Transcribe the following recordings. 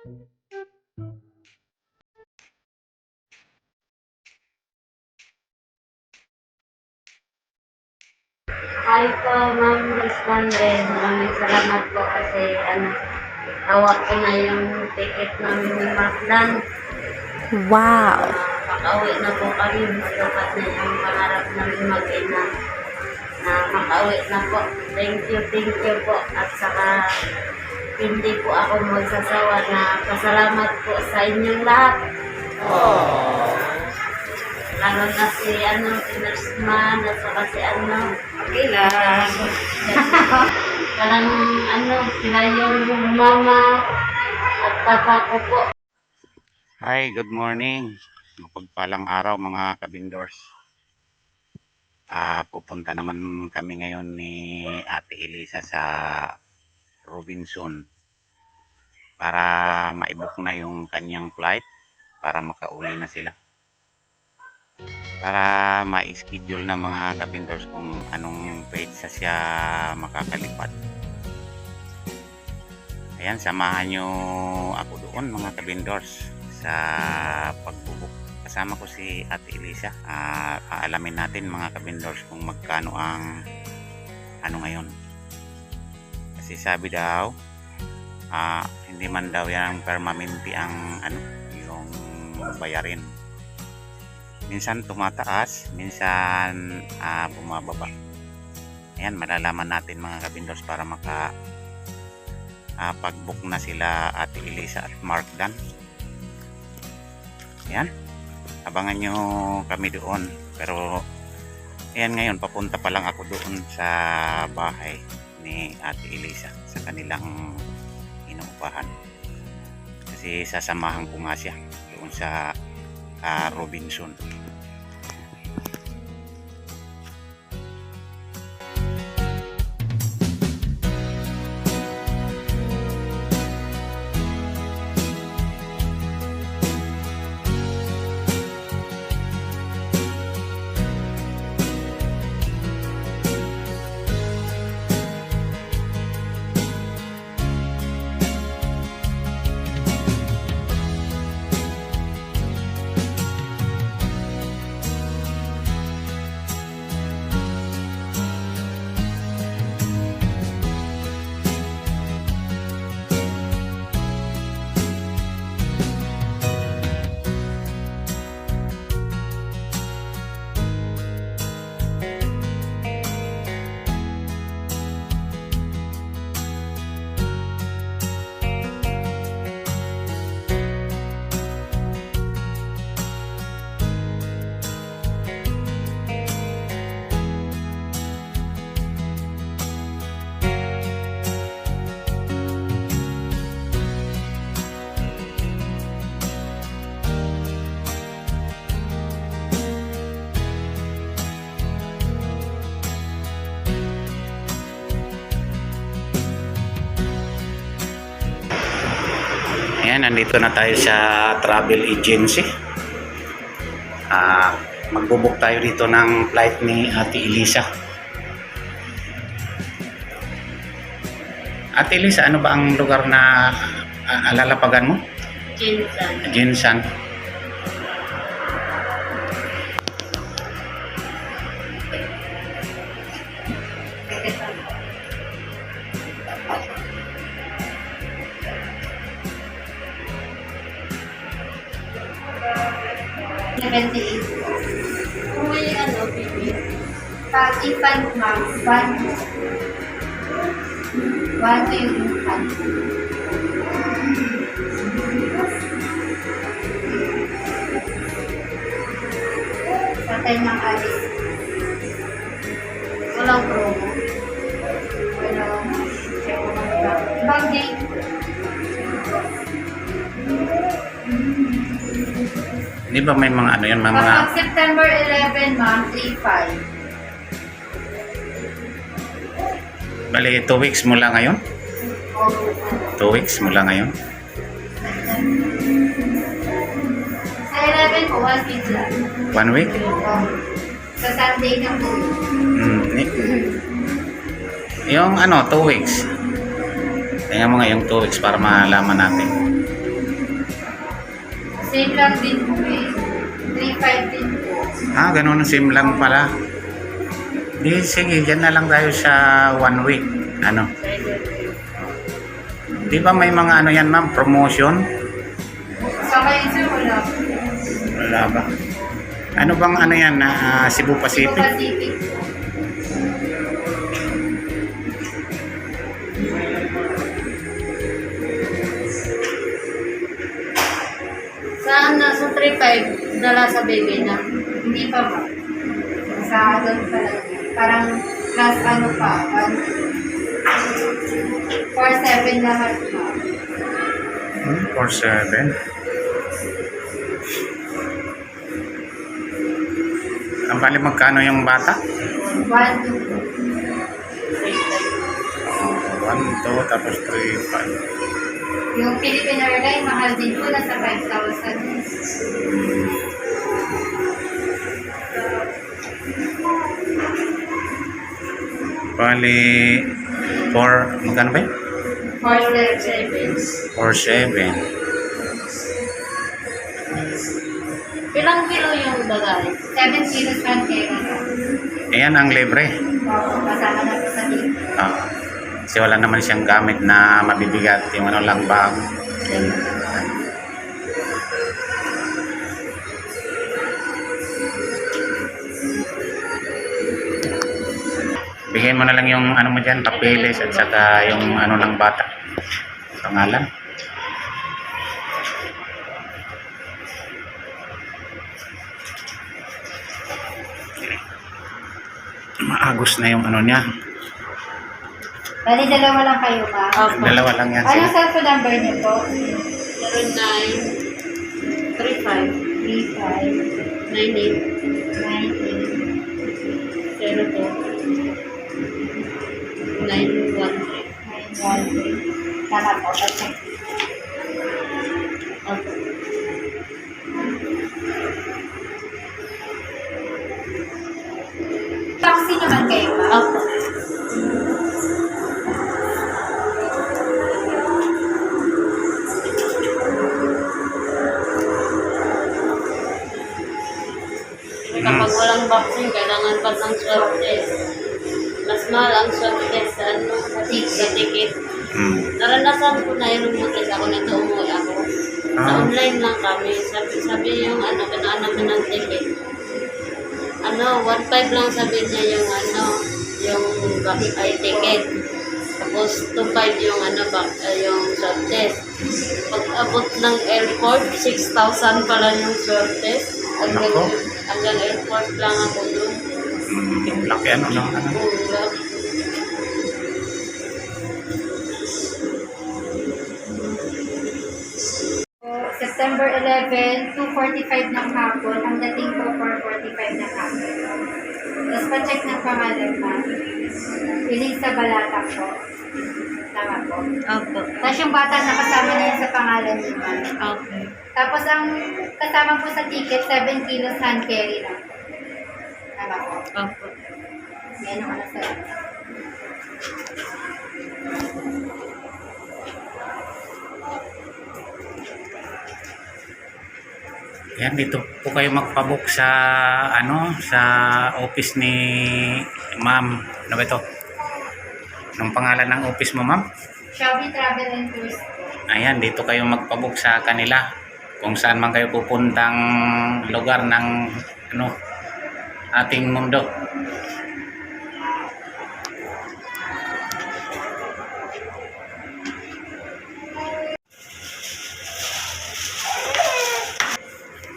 Hi po, Ma'am Respondre. Maraming salamat po kasi ano, hawak ko na yung ticket namin ni Macdan. Wow! Makauwi na po kami. Matupad na yung pangarap namin mag-ina. Na makauwi na po. Thank you, thank you po. At saka hindi po ako magsasawa na pasalamat po sa inyong lahat. Lalo na si ano, si Nursman at saka si ano, Okay lang. Parang ano, sila yung mama at papa ko po. Hi, good morning. Mapagpalang araw mga kabindors. Ah, pupunta naman kami ngayon ni Ate Elisa sa Robinson para maibok na yung kanyang flight para makauli na sila. Para ma-schedule na mga kabindors kung anong petsa siya makakalipad. Ayan, samahan nyo ako doon mga kabindors sa pagbubuk. Kasama ko si Ate Elisa. Ah, aalamin natin mga kabindors kung magkano ang ano ngayon. Kasi sabi daw, ah, hindi man daw yan permanente ang ano, yung bayarin. Minsan tumataas, minsan ah, bumababa. Ayan, malalaman natin mga kabindors para maka ah, pag-book na sila Ate Elisa at Mark Dan. Ayan. Abangan nyo kami doon. Pero, ayan ngayon, papunta pa lang ako doon sa bahay ni Ate Elisa sa kanilang inuupahan. Kasi sasamahan ko nga siya doon sa ah, Robinson. Ayan, nandito na tayo sa travel agency. Ah, magbubuk tayo dito ng flight ni Ate Elisa. Ate Elisa, ano ba ang lugar na ah, alalapagan mo? Jinsan. Jinsan. Seventy-eight. Kung may ano, baby. Pag infant ma'am, one, one to yung infant. Patay ng alis. Walang promo. Pero, check ko lang. Ibang date. Di ba may mga ano yan, may mga... Kapag September 11 ma'am, 3-5. Bali, 2 weeks mula ngayon? 2 weeks mula ngayon? Sa 11 po, 1 week lang. 1 week? Sa Sunday na po. Mm, ni- yung ano, 2 weeks. Tingnan mo nga yung 2 weeks para malaman natin. Same lang din po eh. 3.5 din po. Ah, ganun sim lang pala. Di, sige, dyan na lang tayo sa one week. Ano? Di ba may mga ano yan ma'am, promotion? Sa kayo sir, wala. Wala ba? Ano bang ano yan na ah, Cebu Cebu Pacific? 3.5 dala sa baby na? Hindi pa ba? Sa adult pa lang. Parang plus ano pa. 4.7 lahat pa. Hmm, 4-7. Ang bali magkano yung bata? 1, 2, 1, 2, tapos 3, 5. Yung Philippine Airlines, mahal din po. Nasa 5,000. Bali, 4, magkano ba yun? 4.7. 4-7. Ilang kilo yung bagay? 7 kilos pan kaya. Ayan ang libre. Oo, kasama na sa tip. Ah, kasi wala naman siyang gamit na mabibigat. Yung ano lang bag. Bigyan mo na lang yung ano mo dyan, papeles at saka yung ano ng bata. Pangalan. Maagos na yung ano niya. Bali, dalawa lang kayo ba? Opo. Dalawa lang yan. Ano Sige. cellphone number niyo po? 09 35 35 98 98 02 913 913. Tama po, check. Opo. Taxi naman kayo ba? Opo. Kapag walang vaccine, kailangan pa ng swab test. Mas mahal ang swab test sa, ano, sa, ticket. Mm. Naranasan ko na yun nung test ako nito umuwi ako. Sa Ah. online lang kami. Sabi, sabi yung ano, kinaan namin ng ticket. Ano, 1.5 lang sabi niya yung ano, yung ay ticket. Tapos 2.5 yung ano, back, uh, yung swab test. Pag abot ng airport, 6,000 pala yung swab test. Hanggang, Nako. Hanggang airport lang ako doon. Mm, laki ano ano. Po, September 11, 2.45 ng hapon. Ang dating po 4.45 ng hapon. Tapos pa-check ng pangalan pa. Piling sa balata po. Opo. Tapos yung bata na kasama niya sa pangalan niya. ma'am. Okay. Tapos ang kasama po sa ticket, 7 kilos hand carry lang. Tama po. Opo. Yan ang ano sa Yan, dito po kayo magpabook sa, ano, sa office ni ma'am. Ano ba ito? Anong pangalan ng office mo, ma'am? Shopee Travel and Tours. Ayan, dito kayo magpabook sa kanila. Kung saan man kayo pupuntang lugar ng, ano, ating mundo.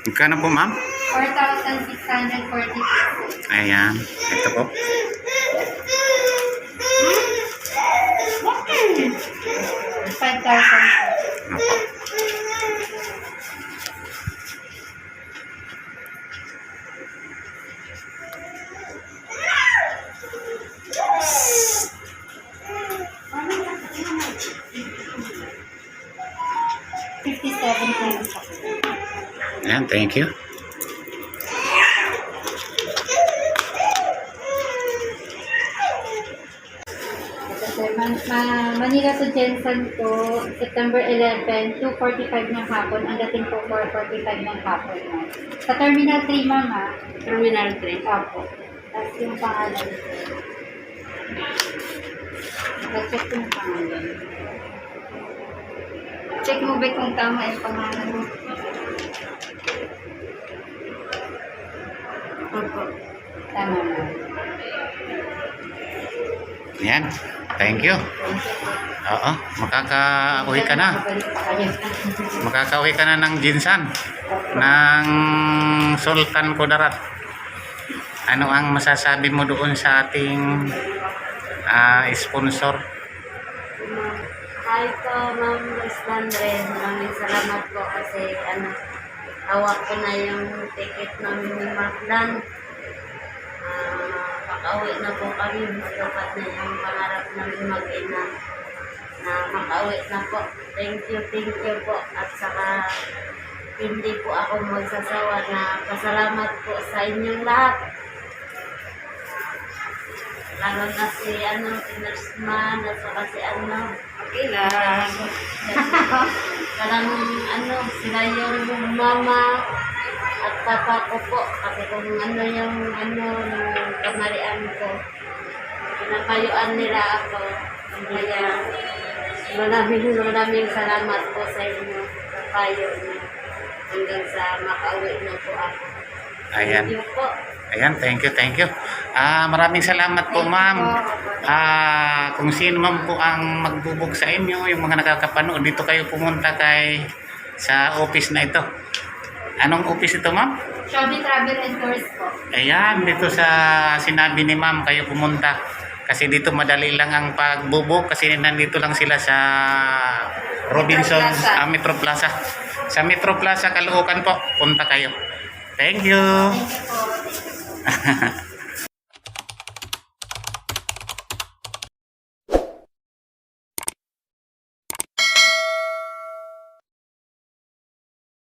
Magkano po, ma'am? 4,640 pesos. Ayan, ito po. Five thousand. Opo. Fifty-seven pesos. Ayan, thank you. Man, Ma- Manila to Jensen po, September 11, 2.45 ng hapon. Ang dating po 4.45 ng hapon. ma'am. Sa Terminal 3, ma'am, ah. Terminal 3. Opo. Tapos yung pangalan. Check yung pangalan. Check mo ba kung tama yung pangalan mo? Opo. Tama na. Yan. Thank you. Oo, makaka-uwi ka na. Makaka-uwi ka na ng Jinsan. Ng Sultan Kudarat. Ano ang masasabi mo doon sa ating ah, sponsor? Hi po, Ma'am Roslandre. Maraming salamat po kasi ano, hawak ko na yung ticket namin ni Marklan. Makauwi na po kami. Dapat na yung pangarap namin mag-ina na makauwi na po. Thank you, thank you po. At saka hindi po ako magsasawa na pasalamat po sa inyong lahat. Lalo na si ano, si Nurse Man, at saka si ano, Okay lang. Parang ano, sila yung mama at papa ko po. Kasi kung ano yung ano, yung kamarian ko, pinapayuan nila ako. Kaya maraming maraming salamat po sa inyo sa payo niyo hanggang sa makauwi na po ako. Ayan. Thank you po. Ayan, thank you, thank you. Ah, maraming salamat po, ma'am. Ah, kung sino man po ang magbubuk sa inyo, yung mga nakakapanood, dito kayo pumunta kay sa office na ito. Anong office ito, ma'am? Shelby Travel and Tours po. Ayan, dito sa sinabi ni ma'am, kayo pumunta. Kasi dito madali lang ang pagbubuk kasi nandito lang sila sa Robinsons Metro Plaza. ah, Metro Plaza. Sa Metro Plaza, Caloocan po. Punta kayo. Thank you. Thank you po.